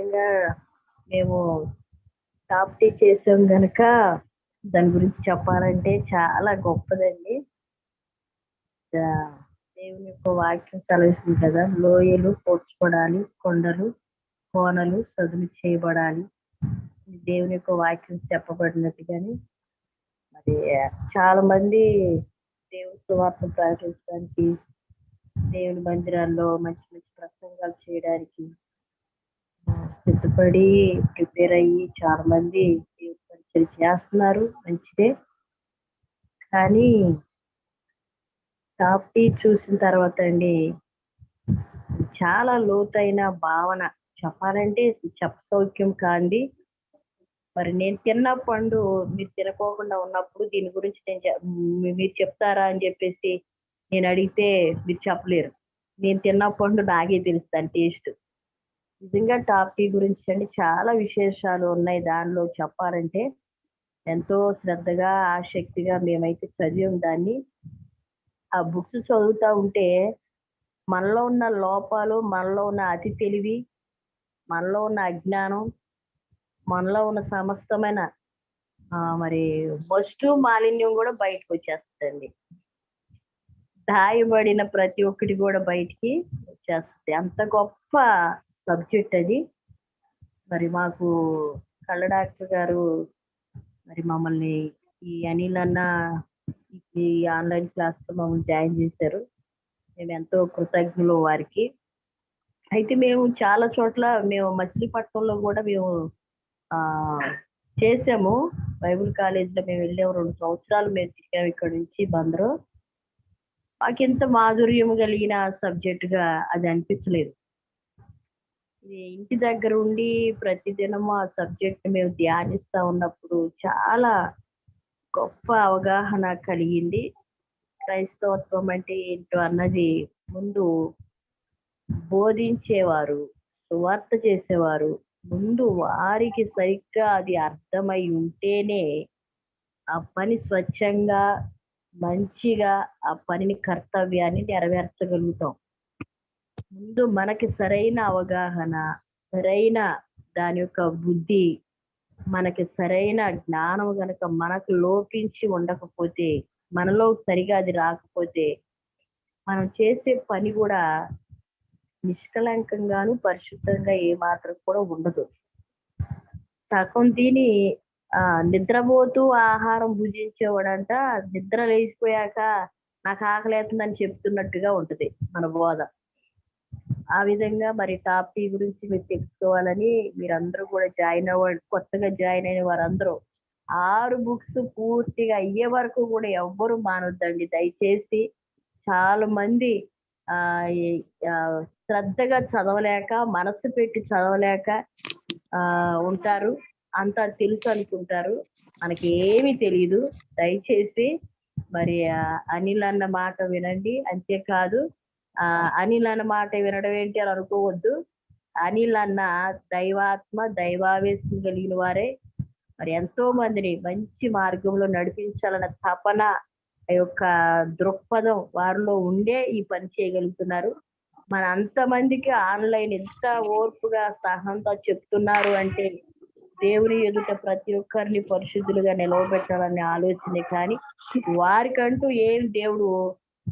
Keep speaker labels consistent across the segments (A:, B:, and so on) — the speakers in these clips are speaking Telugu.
A: నిజంగా మేము టాప్ టీ చేసాం గనక దాని గురించి చెప్పాలంటే చాలా గొప్పదండి. దేవుని యొక్క వాక్యం సెలవిస్తుంది కదా లోయలు పోడ్చుకోవడాలి కొండలు కోనలు సదును చేయబడాలి. దేవుని యొక్క వాక్యం చెప్పబడినట్టుగాని మరి చాలా మంది దేవుని సువార్త ప్రకటించడానికి దేవుని మందిరాల్లో మంచి మంచి ప్రసంగాలు చేయడానికి సిద్ధపడి ప్రిపేర్ అయ్యి చాలా మంది పరిచయం చేస్తున్నారు. మంచిదే. కానీ టాప్ టీ చూసిన తర్వాత అండి చాలా లోతైన భావన. చెప్పాలంటే చెప్ప సౌఖ్యం కాంది మరి నేను తిన్న పండు మీరు తినకోకుండా ఉన్నప్పుడు దీని గురించి నేను మీరు చెప్తారా అని చెప్పేసి నేను అడిగితే మీరు చెప్పలేరు. నేను తిన్న పండు నాకే తెలుస్తాను టేస్ట్. నిజంగా టాపిక్ గురించి అండి చాలా విశేషాలు ఉన్నాయి దానిలో చెప్పాలంటే. ఎంతో శ్రద్ధగా ఆసక్తిగా మేమైతే చదివాం దాన్ని. ఆ బుక్స్ చదువుతా ఉంటే మనలో ఉన్న లోపాలు మనలో ఉన్న అతి తెలివి మనలో ఉన్న అజ్ఞానం మనలో ఉన్న సమస్తమైన మరి మొస్టు మాలిన్యం కూడా బయటకు వచ్చేస్తుందండి. దాయబడిన ప్రతి ఒక్కటి కూడా బయటికి వచ్చేస్తుంది. అంత గొప్ప సబ్జెక్ట్ అది. మరి మాకు కళ్ళ డాక్టర్ గారు మరి మమ్మల్ని ఈ అనిల్ అన్న ఈ ఆన్లైన్ క్లాస్లో మమ్మల్ని జాయిన్ చేశారు. మేము ఎంతో కృతజ్ఞులు వారికి. అయితే మేము చాలా చోట్ల మేము మచిలీపట్నంలో కూడా మేము ఆ చేసాము బైబిల్ కాలేజీలో మేము వెళ్ళాము. రెండు సంవత్సరాలు మేము తిరిగాము ఇక్కడ నుంచి బందరు. మాకెంత మాధుర్యం కలిగిన సబ్జెక్ట్గా అది అనిపించలేదు. ఇంటి దగ్గర ఉండి ప్రతిదినం ఆ సబ్జెక్ట్ మేము ధ్యానిస్తూ ఉన్నప్పుడు చాలా గొప్ప అవగాహన కలిగింది. క్రైస్తవత్వం అంటే ఏంటో అన్నది ముందు బోధించేవారు సువార్త చేసేవారు. ముందు వారికి సరిగ్గా అది అర్థమై ఉంటేనే ఆ పని స్వచ్ఛంగా మంచిగా ఆ పనిని కర్తవ్యాన్ని నెరవేర్చగలుగుతాం. ముందు మనకి సరైన అవగాహన సరైన దాని యొక్క బుద్ధి మనకి సరైన జ్ఞానం గనక మనకు లోపించి ఉండకపోతే మనలో సరిగా అది రాకపోతే మనం చేసే పని కూడా నిష్కలంకంగాను పరిశుద్ధంగా ఏ మాత్రం కూడా ఉండదు. సగం తిని ఆ నిద్రపోతూ ఆహారం భుజించేవాడంట నిద్ర లేచిపోయాక నాకు ఆకలేతుందని చెప్తున్నట్టుగా ఉంటది మన బోధ. ఆ విధంగా మరి టాప్ టీ గురించి మీరు తెలుసుకోవాలని మీరందరూ కూడా జాయిన్ అవ్వండి కొత్తగా జాయిన్ అయిన వారందరూ ఆరు బుక్స్ పూర్తిగా అయ్యే వరకు కూడా ఎవ్వరు మానొద్దండి. దయచేసి చాలా మంది ఆ శ్రద్ధగా చదవలేక మనసు పెట్టి చదవలేక ఆ ఉంటారు. అంతా తెలుసు అనుకుంటారు. మనకి ఏమీ తెలియదు దయచేసి మరి అనిల్ అన్న మాట వినండి. అంతేకాదు ఆ అనిల్ అన్న మాట వినడం ఏంటి అని అనుకోవద్దు. అనిల్ అన్న దైవాత్మ దైవావేశం కలిగిన వారే. మరి ఎంతో మందిని మంచి మార్గంలో నడిపించాలన్న తపన ఆ యొక్క దృక్పథం వారిలో ఉండే ఈ పని చేయగలుగుతున్నారు. మన అంతమందికి ఆన్లైన్ ఎంత ఓర్పుగా సహంతో చెప్తున్నారు అంటే దేవుని ఎదుట ప్రతి ఒక్కరిని పరిశుద్ధులుగా నిలవబెట్టాలనే ఆలోచనే కానీ వారికంటూ ఏం దేవుడు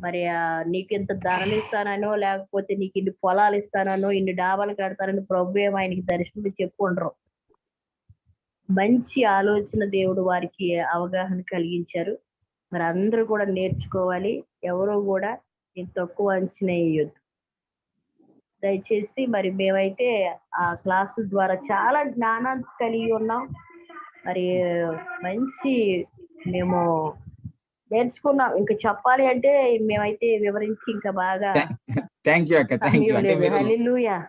A: మరి నీకు ఇంత ధరలు ఇస్తానో లేకపోతే నీకు ఇన్ని పొలాలు ఇస్తానో ఇన్ని డాబాలు కడతానని ప్రభు ఆయనకి దర్శనం చెప్పుకుండరు మంచి ఆలోచన దేవుడు వారికి అవగాహన కలిగించారు. మరి అందరూ కూడా నేర్చుకోవాలి. ఎవరు కూడా నేను తక్కువ అంచనా వేయొద్దు. దయచేసి మరి మేమైతే ఆ క్లాసు ద్వారా చాలా జ్ఞానాన్ని కలిగి ఉన్నాం. మరి మంచి మేము నేర్చుకున్నాం. ఇంకా చెప్పాలి అంటే మేమైతే వివరించి ఇంకా బాగా
B: థ్యాంక్ యూ అక్క థ్యాంక్ యూ